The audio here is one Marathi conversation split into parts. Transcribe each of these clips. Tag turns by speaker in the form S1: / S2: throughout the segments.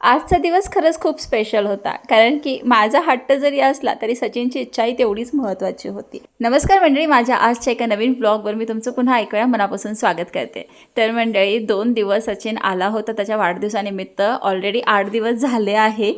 S1: आजचा दिवस खरंच खूप स्पेशल होता. कारण की माझा हट्ट जरी असला तरी सचिनची इच्छाही तेवढीच महत्त्वाची होती. नमस्कार मंडळी माझ्या आजच्या एका नवीन ब्लॉगवर मी तुमचं पुन्हा ऐकूया वेळा मनापासून स्वागत करते. तर मंडळी दोन दिवस सचिन आला होता त्याच्या वाढदिवसानिमित्त. ऑलरेडी आठ दिवस झाले आहे.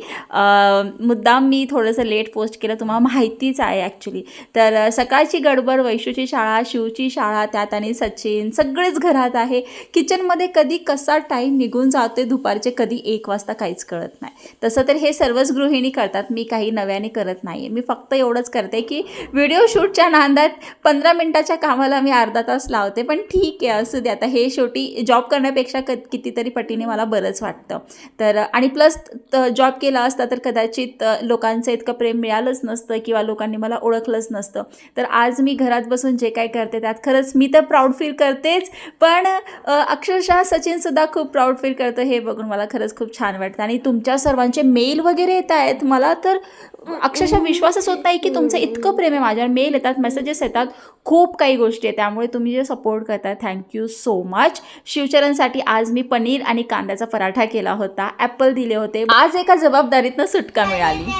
S1: मुद्दाम मी थोडंसं लेट पोस्ट केलं तुम्हाला माहितीच आहे ॲक्च्युली तर सकाळची गडबड वैशूची शाळा शिवची शाळा त्यात आणि सचिन सगळेच घरात आहे. किचनमध्ये कधी कसा टाईम निघून जातोय दुपारचे कधी एक वाजता काहीच कळत नाही. तसं तर हे सर्वच गृहिणी करतात मी काही नव्याने करत नाही मी फक्त एवढंच करते की व्हिडिओ शूटच्या नांदात पंधरा मिनटाच्या कामाला मी अर्धा तास लावते पण ठीक आहे असू दे. आता हे शेवटी जॉब करण्यापेक्षा क कितीतरी पटीने मला बरंच वाटतं. तर आणि प्लस जॉब केला असता तर कदाचित लोकांचं इतकं प्रेम मिळालंच नसतं किंवा लोकांनी मला ओळखलंच नसतं. तर आज मी घरात बसून जे काय करते त्यात खरंच मी तर प्राऊड फील करतेच पण अक्षरशः सचिनसुद्धा खूप प्राऊड फील करतं. हे बघून मला खरंच खूप छान वाटतं. आणि तुमच्या सर्वांचे मेल वगैरे येत आहेत मला तर अक्षरशः विश्वासच होत नाही की तुमचं इतकं प्रेम आहे माझ्यावर. मेल येतात मेसेजेस येतात खूप काही गोष्टी आहेत. त्यामुळे तुम्ही जे सपोर्ट करता थँक्यू सो मच शिवचरणसाठी आज मी पनीर आणि कांद्याचा पराठा केला होता. ॲपल दिले होते. आज एका जबाबदारीतनं सुटका मिळाली.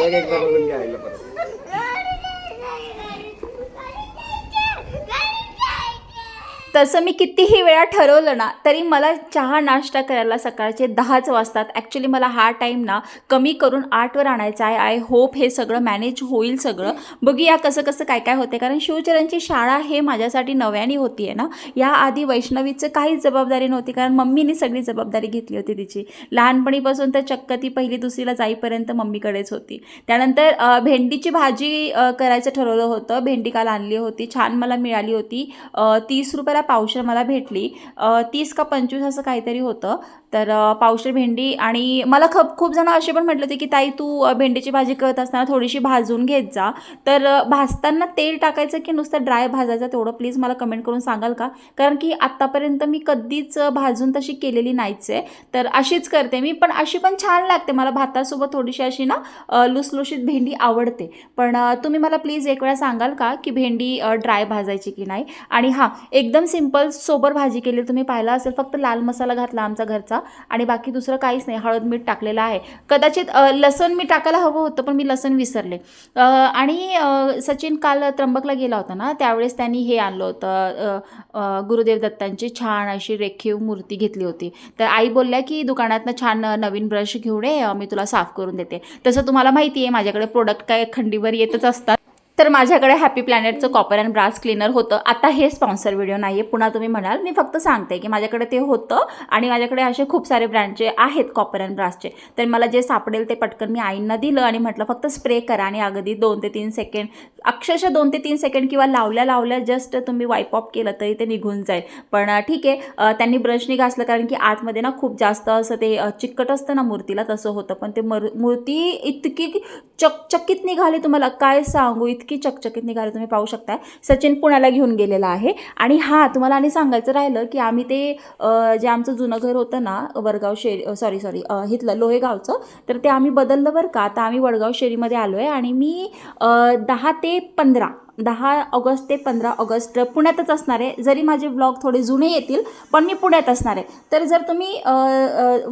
S2: बघ एकदा बघून घ्या
S1: तसं मी कितीही वेळा ठरवलं ना तरी मला चहा नाश्ता करायला सकाळचे दहाच वाजतात. ॲक्च्युली मला हा टाईम ना कमी करून आठवर आणायचा आहे. आय होप हे सगळं मॅनेज होईल सगळं. बघूया कसं कसं काय काय होते कारण शिवचरणची शाळा हे माझ्यासाठी नव्याने होती आहे ना. याआधी वैष्णवीचं काहीच जबाबदारी नव्हती. कारण मम्मीने सगळी जबाबदारी घेतली होती तिची. लहानपणीपासून तर चक्क ती पहिली दुसरीला जाईपर्यंत मम्मीकडेच होती. त्यानंतर भेंडीची भाजी करायचं ठरवलं होतं. भेंडी काल आणली होती. छान मला मिळाली होती. तीस रुपयाला पावशर मला भेटली. तीस का पंचवीस असं काहीतरी होतं. तर पावशर भेंडी आणि मला खप खूप जण असे पण म्हटले होते की ताई तू भेंडीची भाजी करत असताना थोडीशी भाजून घेत जा. तर भाजताना तेल टाकायचं की नुसतं ड्राय भाजायचं तेवढं? प्लीज मला कमेंट करून सांगाल का? कारण की आत्तापर्यंत मी कधीच भाजून तशी केलेली नाहीच आहे. तर अशीच करते मी. पण अशी पण छान लागते. मला भातासोबत थोडीशी अशी ना लुसलुशीत भेंडी आवडते. पण तुम्ही मला प्लीज एक वेळा सांगाल का की भेंडी ड्राय भाजायची की नाही? आणि हां एकदम सिंपल सोबर भाजी केली तुम्ही पाहिला असेल फक्त लाल मसाला घातला आमचा घरचा आणि बाकी दुसरं काहीच नाही हळद मीठ टाकलेलं आहे. कदाचित लसण मी टाकायला हवं होतं पण मी लसण विसरले. आणि सचिन काल त्र्यंबकला गेला होता ना त्यावेळेस त्यांनी हे आणलं होतं गुरुदेव दत्तांची छान अशी रेखीव मूर्ती घेतली होती. तर आई बोलल्या की दुकानातनं छान नवीन ब्रश घेऊन ये मी तुला साफ करून देते. तसं तुम्हाला माहिती आहे माझ्याकडे प्रोडक्ट काय खंडीवर येतच असतात. तर माझ्याकडे हॅपी प्लॅनेटचं कॉपर अँड ब्रास क्लीनर होतं. आता हे स्पॉन्सर व्हिडिओ नाही आहे पुन्हा तुम्ही म्हणाल मी फक्त सांगते की माझ्याकडे ते होतं आणि माझ्याकडे असे खूप सारे ब्रँडचे आहेत कॉपर अँड ब्रासचे तर मला जे सापडेल ते पटकन मी आईंना दिलं आणि म्हटलं फक्त स्प्रे करा आणि अगदी दोन ते तीन सेकंड अक्षरशः दोन ते तीन सेकंड किंवा लावल्या लावल्या जस्ट तुम्ही वाईप ऑफ केलं तरी ते निघून जाईल. पण ठीक आहे त्यांनी ब्रशनी घासलं कारण की आतमध्ये ना खूप जास्त असं ते चिकट असतं ना मूर्तीला तसं होतं. पण ते मर मूर्ती इतकी चकचकीत निघाली तुम्हाला. काय सांगू इतकी चकचकीत निघाली. तुम्ही पाहू शकताय. सचिन पुण्याला घेऊन गेलेला आहे. आणि हा तुम्हाला आणि सांगायचं राहिलं की आम्ही ते जे आमचं जुनं घर होतं ना वडगाव शेरी सॉरी सॉरी हिथलं लोहेगावचं तर ते आम्ही बदललं बरं का. आता आम्ही वडगाव शेरीमध्ये आलो आहे आणि मी दहा ते पंधरा दहा ऑगस्ट ते पंधरा ऑगस्ट पुण्यातच असणार आहे. जरी माझे ब्लॉग थोडे जुने येतील पण मी पुण्यात असणार आहे. तर जर तुम्ही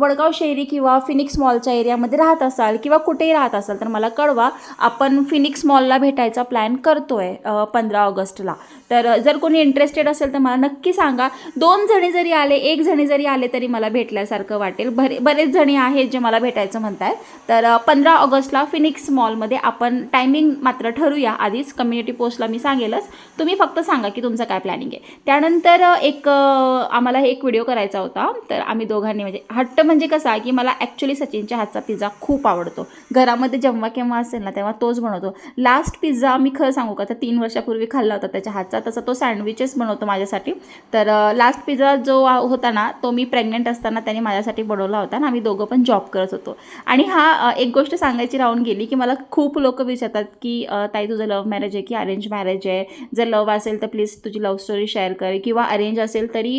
S1: वडगाव शहरी किंवा फिनिक्स मॉलच्या एरियामध्ये राहत असाल किंवा कुठेही राहत असाल तर मला कळवा आपण फिनिक्स मॉलला भेटायचा प्लॅन करतो आहे पंधरा ऑगस्टला. तर जर कोणी इंटरेस्टेड असेल तर मला नक्की सांगा. दोन जणी जरी आले एक जणी जरी आले तरी मला भेटल्यासारखं वाटेल. बरे बरेच जणी आहेत जे मला भेटायचं म्हणत आहेत तर पंधरा ऑगस्टला फिनिक्स मॉलमध्ये आपण टायमिंग मात्र ठरूया. आधीच कम्युनिटी पोस्ट पोस्टला मी सांगेलच. तुम्ही फक्त सांगा की तुमचं काय प्लॅनिंग आहे. त्यानंतर एक आम्हाला एक व्हिडिओ करायचा होता. तर आम्ही दोघांनी म्हणजे हट्ट म्हणजे कसा की मला ॲक्च्युली सचिनच्या हातचा पिझ्झा खूप आवडतो. घरामध्ये जेव्हा केव्हा असेल ना तेव्हा तोच बनवतो. लास्ट पिझ्झा मी खरं सांगू का तर तीन वर्षापूर्वी खाल्ला होता त्याच्या हातचा. तसा तो सँडविचेस बनवतो माझ्यासाठी. तर लास्ट पिझ्झा जो होता ना तो मी प्रेग्नंट असताना त्याने माझ्यासाठी बनवला होता आणि आम्ही दोघं पण जॉब करत होतो. आणि हा एक गोष्ट सांगायची राहून गेली की मला खूप लोक विचारतात की ताई तुझं लव्ह मॅरेज आहे की अरेंज अरेंज मॅरेज आहे. जर लव असेल तर प्लीज तुझी लव्ह स्टोरी शेअर कर. किंवा अरेंज असेल तरी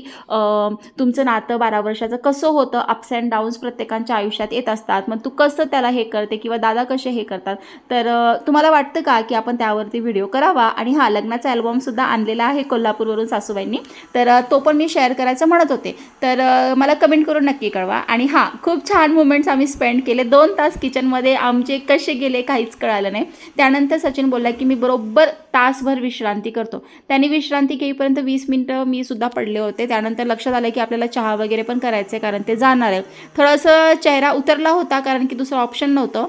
S1: तुमचं नातं बारा वर्षाचं कसं होतं अप्स अँड डाऊन्स प्रत्येकांच्या आयुष्यात येत असतात. मग तू कसं त्याला हे करते किंवा दादा कसे हे करतात? तर तुम्हाला वाटतं का की आपण त्यावरती व्हिडिओ करावा? आणि हा लग्नाचा अल्बमसुद्धा आणलेला आहे कोल्हापूरवरून सासूबाईंनी. तर तो पण मी शेअर करायचं म्हणत होते. तर मला कमेंट करून नक्की कळवा. आणि हां खूप छान मुमेंट्स आम्ही स्पेंड केले. दोन तास किचनमध्ये आमचे कसे गेले काहीच कळालं नाही. त्यानंतर सचिन बोलला की मी बरोबर तासभर विश्रांती करतो. त्यांनी विश्रांती घेईपर्यंत वीस मिनटं मी सुद्धा पडले होते. त्यानंतर लक्षात आलं की आपल्याला चहा वगैरे पण करायचं आहे कारण ते जाणार आहे. थोडंसं चेहरा उतरला होता कारण की दुसरं ऑप्शन नव्हतं.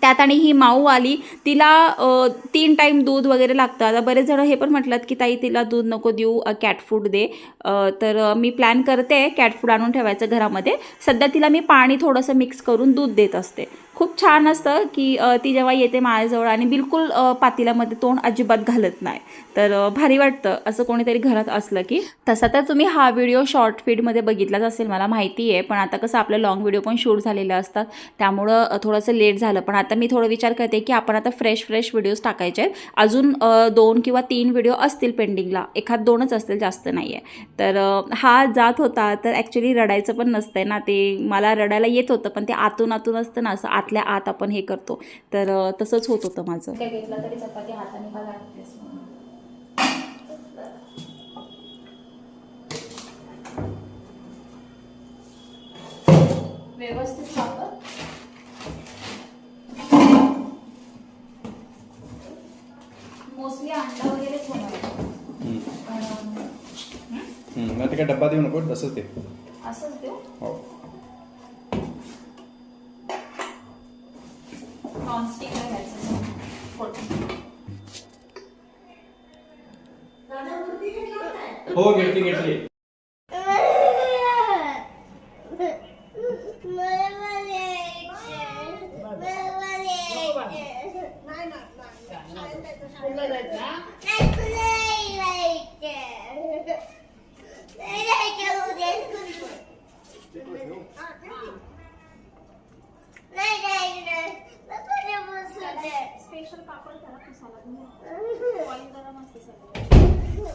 S1: त्यात आणि ही माऊ आली तिला तीन टाईम दूध वगैरे लागतं. आता बरेच जण हे पण म्हटलं की ताई तिला दूध नको देऊ कॅट फूड दे. तर मी प्लॅन करते कॅट फूड आणून ठेवायचं घरामध्ये. सध्या तिला मी पाणी थोडंसं मिक्स करून दूध देत असते. खूप छान असतं की ती जेव्हा येते माझ्याजवळ आणि बिलकुल पातीलामध्ये तोंड अजिबात घालत नाही. तर भारी वाटतं असं कोणीतरी घरात असलं की. तसा तर तुम्ही हा व्हिडिओ शॉर्ट फीडमध्ये बघितलाच असेल मला माहिती आहे. पण आता कसं आपलं लॉंग व्हिडिओ पण शूट झालेले असतात त्यामुळं थोडंसं लेट झालं. पण आता मी थोडं विचार करते की आपण आता फ्रेश फ्रेश व्हिडिओज टाकायचे आहेत. अजून दोन किंवा तीन व्हिडिओ असतील पेंडिंगला. एखाद दोनच असतील जास्त नाही आहे तर हा जात होता. तर ॲक्च्युली रडायचं पण नसतंय ना ते. मला रडायला येत होतं पण ते आतून आतून असतं ना असं आत आतल्या आत आपण हे करतो. तर तसंच होत होतं माझं. काय घेतलं तरी चपाती हाताने का व्यवस्थित साखर? मोस्टली अंडा वगैरेच होणार
S2: काय डब्बा देऊ नको तसंच ते
S1: असंच देऊ?
S2: हो.
S1: नॉनस्टिक घ्यायचं फोडणी.
S2: हो घेतली घेतली
S1: स्पेशल पापड करा पुसायला ऑइल गरम असते सगळं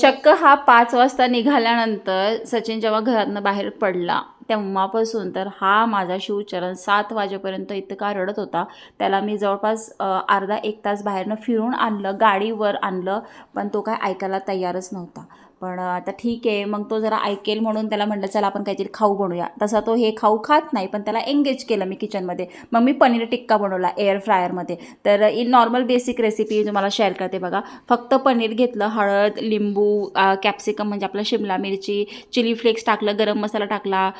S1: चक्क हा पाच वाजता निघाल्यानंतर सचिन जेव्हा घरातनं बाहेर पडला तेव्हापासून तर हा माझा शिवचरण सात वाजेपर्यंत इतका रडत होता. त्याला मी जवळपास अर्धा एक तास बाहेरनं फिरून आणलं गाडीवर आणलं पण तो काय ऐकायला तयारच नव्हता. पण आता ठीक आहे. मग तो जरा ऐकेल म्हणून त्याला म्हटलं चला आपण काहीतरी खाऊ बनवूया. तसा तो हे खाऊ खात नाही पण त्याला एंगेज केलं मी किचनमध्ये मग मी पनीर टिक्का बनवला एअर फ्रायरमध्ये तर इन नॉर्मल बेसिक रेसिपी तुम्हाला शेअर करते बघा. फक्त पनीर घेतलं हळद लिंबू कॅप्सिकम म्हणजे आपला शिमला मिरची चिली फ्लेक्स टाकलं गरम मसाला टाकला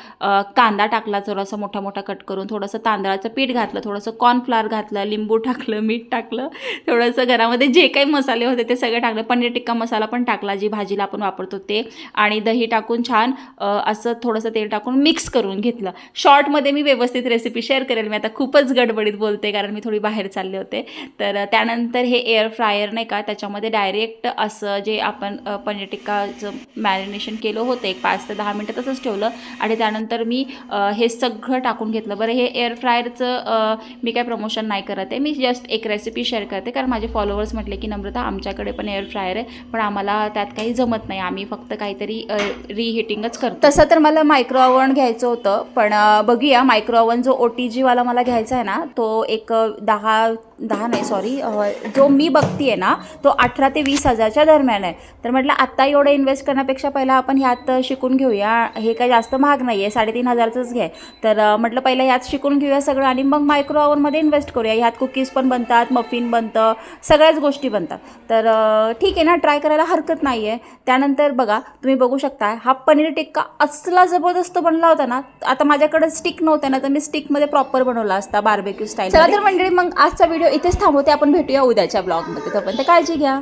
S1: कांदा टाकला थोडासा मोठा मोठा कट करून थोडंसं तांदळाचं पीठ घातलं थोडंसं कॉर्नफ्लॉवर घातलं लिंबू टाकलं मीठ टाकलं थोडंसं घरामध्ये जे काही मसाले होते ते सगळे टाकलं. पनीर टिक्का मसाला पण टाकला जी भाजीला आपण वापरतो ते. आणि दही टाकून छान असं थोडंसं तेल टाकून मिक्स करून घेतलं. शॉर्टमध्ये मी व्यवस्थित रेसिपी शेअर करेल. मी आता खूपच गडबडीत बोलते कारण मी थोडी बाहेर चालले होते. तर त्यानंतर हे एअर फ्रायर नाही का त्याच्यामध्ये डायरेक्ट असं जे आपण पनीर टिक्काचं मॅरिनेशन केलं होतं एक पाच ते दहा मिनटं तसंच ठेवलं. आणि त्यानंतर मी हे सगळं टाकून घेतलं. बरं हे एअर फ्रायरचं मी काय प्रमोशन नाही करत आहे. मी जस्ट एक रेसिपी शेअर करते. कारण माझे फॉलोअर्स म्हटले की नम्रता आमच्याकडे पण एअर फ्रायर आहे पण आम्हाला त्यात काही जमत नाही. नाही आम्ही फक्त काहीतरी रिहिटिंगच करतो. तसं तर मला मायक्रो ओव्हन घ्यायचं होतं पण बघूया मायक्रो ओव्हन जो ओ टी जीवाला मला घ्यायचा आहे ना तो एक दहा दहा नाही सॉरी जो मी बघते ना तो अठरा ते वीस हजारच्या दरम्यान आहे. तर म्हटलं आत्ता एवढं इन्व्हेस्ट करण्यापेक्षा पहिला आपण ह्यात शिकून घेऊया. हे काही जास्त महाग नाही आहे साडेतीन हजारचंच घ्या. तर म्हटलं पहिलं ह्यात शिकून घेऊया सगळं आणि मग मायक्रो ओव्हनमध्ये इन्व्हेस्ट करूया. ह्यात कुकीज पण बनतात मफिन बनतं सगळ्याच गोष्टी बनतात. तर ठीक आहे ना ट्राय करायला हरकत नाही आहे त्यानंतर बघा तुम्ही बघू शकता हा पनीर टिक्का असला जबरदस्त बनला होता ना आता माझ्याकडे स्टिक नव्हत्या ना तर मी स्टिकमध्ये प्रॉपर बनवला असता बार्बेक्यू स्टाईल चला तर मंडळी मग आजचा व्हिडिओ इथेच थांबवते. आपण भेटूया उद्याच्या ब्लॉगमध्ये तोपर्यंत काळजी घ्या.